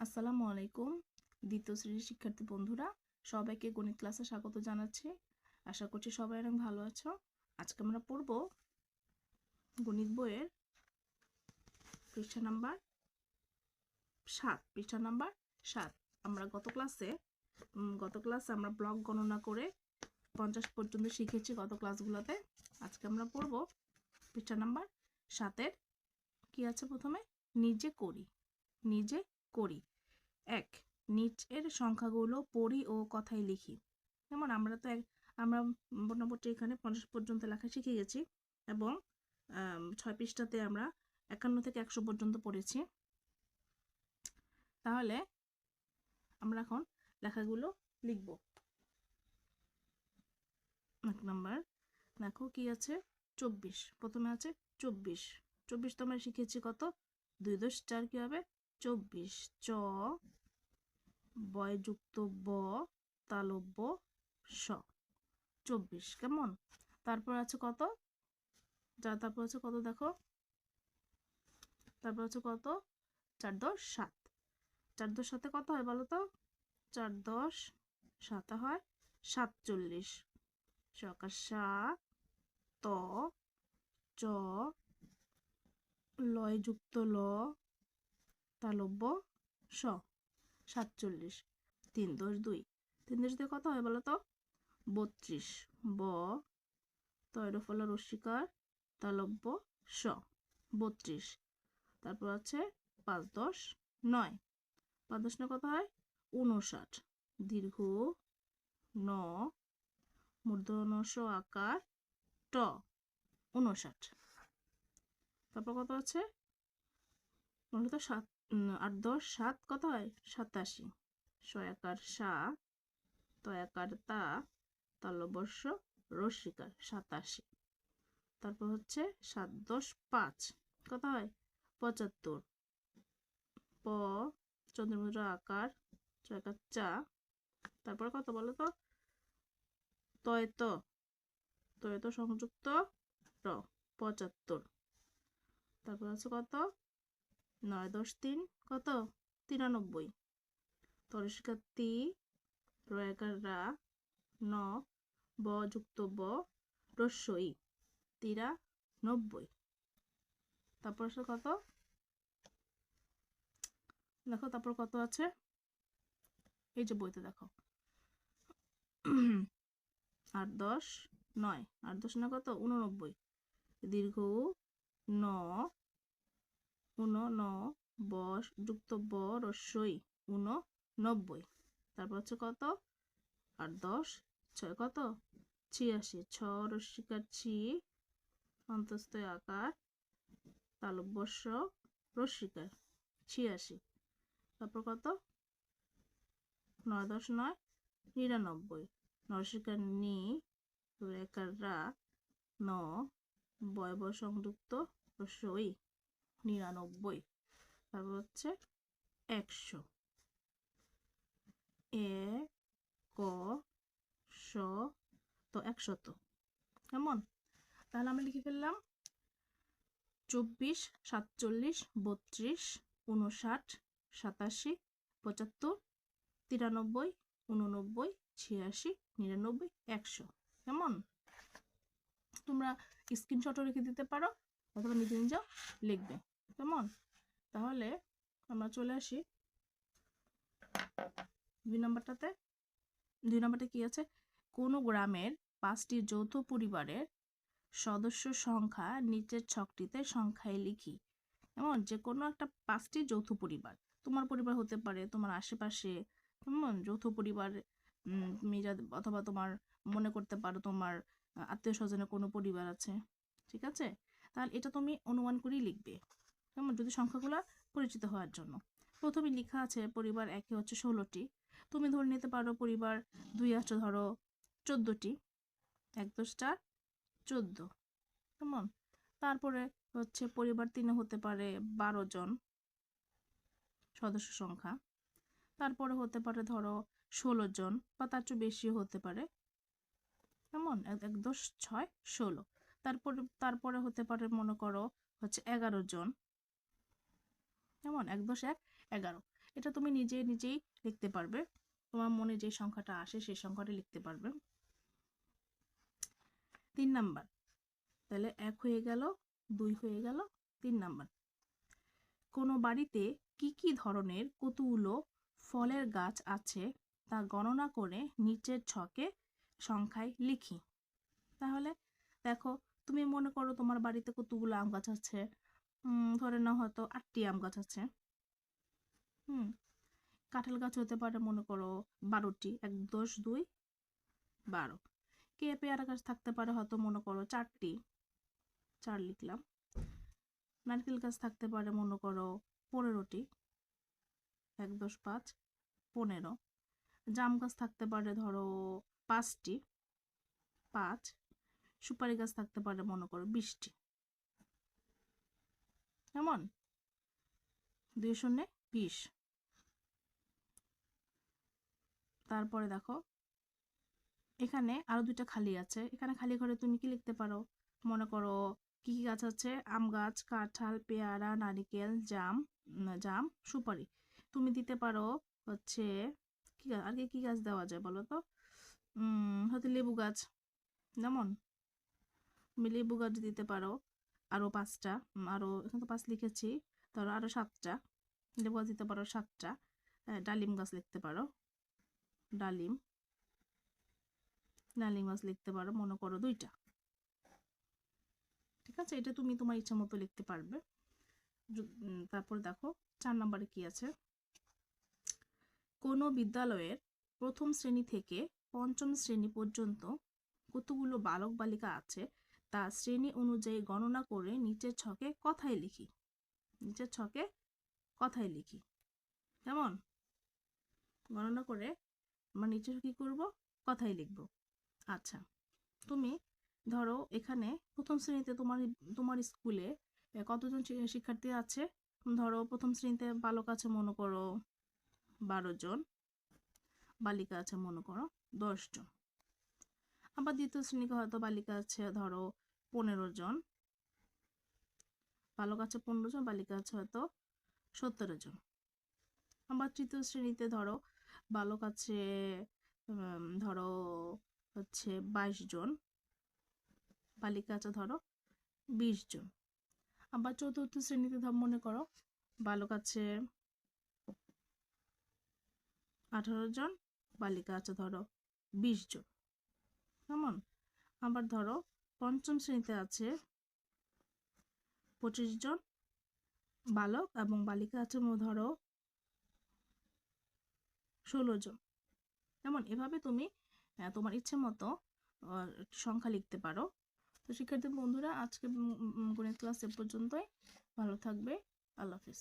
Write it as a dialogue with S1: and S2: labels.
S1: আসসালামু আলাইকুম, দ্বিতীয় শ্রেণির শিক্ষার্থী বন্ধুরা, সবাইকে গণিত ক্লাসে স্বাগত জানাচ্ছি। আশা করছি সবাই অনেক ভালো আছো। আজকে আমরা পড়ব গণিত বইয়ের পৃষ্ঠা নাম্বার সাত। পৃষ্ঠা নাম্বার সাত। আমরা গত ক্লাসে গত ক্লাসে আমরা ব্লক গণনা করে পঞ্চাশ পর্যন্ত শিখেছি গত ক্লাসগুলোতে। আজকে আমরা পড়ব পৃষ্ঠা নাম্বার সাতের। কি আছে প্রথমে? নিজে করি। নিজে করি। এক, নিচের সংখ্যাগুলো পড়ি ও কথায় লিখি। যেমন আমরা তো এক, আমরা মোটামুটি এখানে পঞ্চাশ পর্যন্ত লেখা শিখে গেছি এবং ছয় পৃষ্ঠাতে আমরা একান্ন থেকে একশো পর্যন্ত পড়েছি। তাহলে আমরা এখন লেখাগুলো লিখব। এক নম্বর, দেখো কি আছে? চব্বিশ, প্রথমে আছে চব্বিশ। চব্বিশ তো আমরা শিখেছি কত? দুই দশ, চার কি হবে? চব্বিশ চ বয়যুক্ত ব তালব্য স। চব্বিশ, কেমন? তারপর আছে কত? যা, তারপর আছে কত দেখো? তারপর আছে কত? চার দশ সাত। চার দশ সাথে কত হয় বলো তো? চার দশ সাতে হয় সাতচল্লিশ। সকাল সা ত চ লয়যুক্ত ল তালব্য স সাতচল্লিশ। তিন দশ দুই। তিন দশ দিয়ে কত হয় বলো তো বত্রিশ। ব, তৈরফল রস্বীকার তালব্য স বত্রিশ। তারপর আছে পাঁচ দশ নয়। পাঁচ দশ নয় কত হয়? উনষাট দীর্ঘ ন মূর্ধনস আকার ট উনষাট তারপর কত আছে? বলো সাত আট দশ, সাত কত হয়? সাতাশি। ছয়াকার সা, তয়াকার তা, তালবর্ষ রস্বীকার সাতাশি। তারপর হচ্ছে সাত, দশ, পাঁচ। কত হয়? পঁচাত্তর। প, চন্দ্রমুদ্রা আকার, ছয়াকার চা। তারপর কত বলো তো? তয়ত। তয়ত সংযুক্ত র, পঁচাত্তর। তারপর আছে কত? নয় দশ তিন, কত? তিরানব্বই। তরস্কার তি রয়াকার রা ন, ব যুক্ত ব, রস্যই। তিরা নব্বই তারপর আছে কত? দেখো তারপর কত আছে? এই যে বইতে দেখো। আট দশ, নয়। আট দশ না কত? উননব্বই। দীর্ঘ ন উন, ন ব যুক্ত ব রস্যই, উন, নব্বই। তারপর হচ্ছে কত? আর দশ? ছয় কত? ছিয়াশি। ছ রস্যিকার ছি অন্তস্থ আকার তালব্যস্য রস্যিকার ছিয়াশি। তারপর কত? নয় দশ নয়, নিরানব্বই। নরসিকার নি রেখার রা ন বয়ব সংযুক্ত রস্যই। নিরানব্বই। তারপর হচ্ছে একশো। এ ক শ তো। একশত কেমন? তাহলে আমরা লিখে ফেললাম চব্বিশ, সাতচল্লিশ, বত্রিশ উনষাট সাতাশি, পঁচাত্তর, তিরানব্বই উননব্বই ছিয়াশি, নিরানব্বই, একশো। কেমন? তোমরা স্ক্রিনশটও রেখে দিতে পারো, অথবা নিজে নিজেও লিখবে। কেমন? তাহলে আমরা চলে আসি। দুই নম্বরটাতে। দুই নম্বরটা কি আছে? কোনো গ্রামের পাঁচটি যৌথ পরিবারের সদস্য সংখ্যা নিচের ছকটিতে সংখ্যায় লিখি। এমন যে কোনো একটা পাঁচটি যৌথ পরিবার। তোমার পরিবার হতে পারে, তোমার আশেপাশে, কেমন? যৌথ পরিবার যাদের অথবা তোমার মনে করতে পারো তোমার আত্মীয় স্বজনের কোনো পরিবার আছে। ঠিক আছে? তাহলে এটা তুমি অনুমান করেই লিখবে। কেমন যদি সংখ্যাগুলো পরিচিত হওয়ার জন্য। প্রথমে লেখা আছে, পরিবার একে হচ্ছে ষোলোটি। তুমি ধরে নিতে পারো পরিবার দুই আছে ধরো চোদ্দোটি। এক দশটা চোদ্দ। কেমন? তারপরে হচ্ছে পরিবার তিনে হতে পারে বারো জন সদস্য সংখ্যা। তারপরে হতে পারে ধরো ষোলো জন বা তার চেয়ে বেশিও হতে পারে। কেমন? এক, দশ, ছয়, ষোলো। তারপরে তারপরে হতে পারে মনে করো হচ্ছে এগারো জন। কেমন? এক দশ এক? এগারো। এটা তুমি নিজে নিজেই লিখতে পারবে। তোমার মনে যে সংখ্যাটা আসে সেই সংখ্যাটা লিখতে পারবে। তিন নাম্বার। তাহলে এক হয়ে গেল, দুই হয়ে গেল, তিন নাম্বার। কোনো বাড়িতে কি কি ধরনের কতগুলো ফলের গাছ আছে তা গণনা করে নিচের ছকে সংখ্যায় লিখি? তাহলে দেখো, তুমি মনে করো তোমার বাড়িতে কতগুলো আম গাছ আছে ধরে নাও হয়তো আটটি আম গাছ আছে। হুম, কাঁঠাল গাছ হতে পারে মনে করো বারোটি, এক, দশ, দুই, বারো। কে পেয়ারা গাছ থাকতে পারে হয়তো মনে করো চারটি, চার লিখলাম। নারকেল গাছ থাকতে পারে মনে করো পনেরোটি, এক, দশ, পাঁচ, পনেরো। জাম গাছ থাকতে পারে ধরো পাঁচটি, পাঁচ। সুপারি গাছ থাকতে পারে মনে করো বিশটি। কেমন? দুই শূন্য বিশ। তারপরে দেখো, এখানে আরও দুইটা খালি আছে। এখানে খালি ঘরে তুমি কি লিখতে পারো? মনে করো কি কি গাছ আছে? আম গাছ, কাঁঠাল, পেয়ারা, নারিকেল, জাম জাম, সুপারি। তুমি দিতে পারো হচ্ছে, কি আর কি গাছ দেওয়া যায় বলো তো? হয়তো লেবু গাছ। যেমন? তুমি লেবু গাছ দিতে পারো। আরও পাঁচটা আরও এখানে তো পাঁচ লিখেছি, ধরো আরও সাতটা লেবু দিতে পারো সাতটা ডালিম গাছ লিখতে পারো, ডালিম ডালিম গাছ লিখতে পারো, মনে করো দুইটা, ঠিক আছে? এটা তুমি তোমার ইচ্ছা মতো লিখতে পারবে। তারপর দেখো চার নম্বরে কি আছে? কোনো বিদ্যালয়ের প্রথম শ্রেণি থেকে পঞ্চম শ্রেণি পর্যন্ত কতগুলো বালক বালিকা আছে? তা শ্রেণি অনুযায়ী গণনা করে নিচের ছকে কথায় লিখি। নিচের ছকে কথায় লিখি। কেমন? গণনা করে আমরা নিচে কি করব? কথাই লিখব। আচ্ছা তুমি ধরো এখানে প্রথম শ্রেণীতে তোমার তোমার স্কুলে কতজন শিক্ষার্থী আছে? ধরো প্রথম শ্রেণীতে বালক আছে মনে করো বারো জন, বালিকা আছে মনে করো দশজন আবার দ্বিতীয় শ্রেণীতে হয়তো বালিকা আছে ধরো পনেরো জন। বালক আছে পনেরো জন, বালিকা আছে হয়তো সতেরো জন। আবার তৃতীয় শ্রেণীতে ধরো, বালক আছে ধরো হচ্ছে বাইশ জন, বালিকা আছে ধরো বিশ জন। আবার চতুর্থ শ্রেণীতে ধর মনে করো, বালক আছে আঠারো জন, বালিকা আছে ধরো বিশ জন। কেমন? আবার ধরো পঞ্চম শ্রেণীতে আছে পঁচিশ জন বালক এবং বালিকা আছে ধরো ষোলো জন। যেমন এভাবে তুমি তোমার ইচ্ছে মতো সংখ্যা লিখতে পারো। তো শিক্ষার্থী বন্ধুরা, আজকে গণিত ক্লাস এ পর্যন্তই। ভালো থাকবে। আল্লাহ হাফিজ।